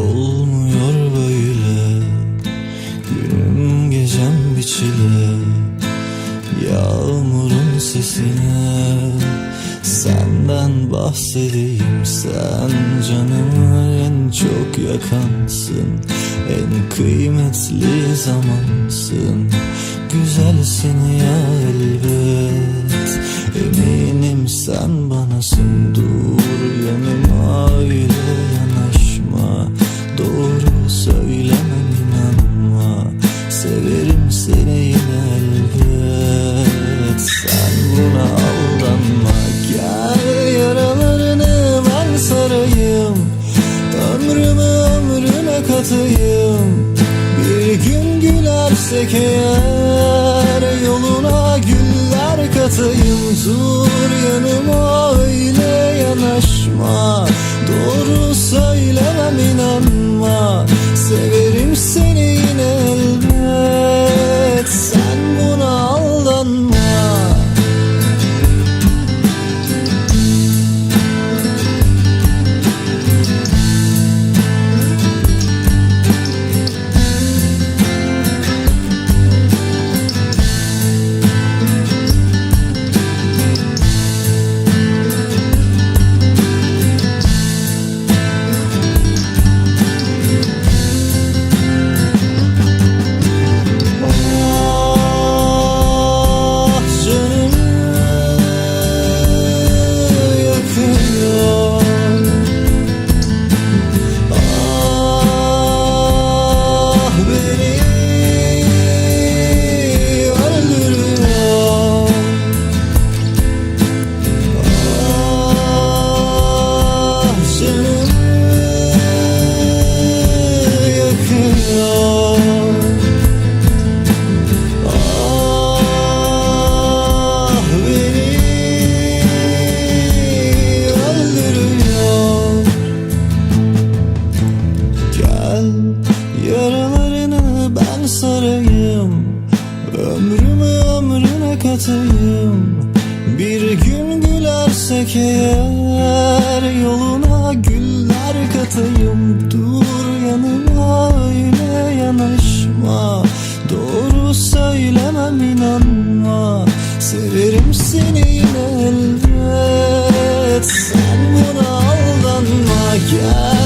Olmuyor böyle. Günüm gecem biçile. Yağmurun sesine. Senden bahsedeyim Sen canımı en çok yakansın. En kıymetli zamansın. Güzelsin ya katayım Bir gün gülersek eğer katayım. Bir gün gülersek eğer Yoluna güller katayım. Dur yanıma öyle yanaşma. Doğru söylemem inanma. Severim seni yine elbet. Sen buna aldanma Gel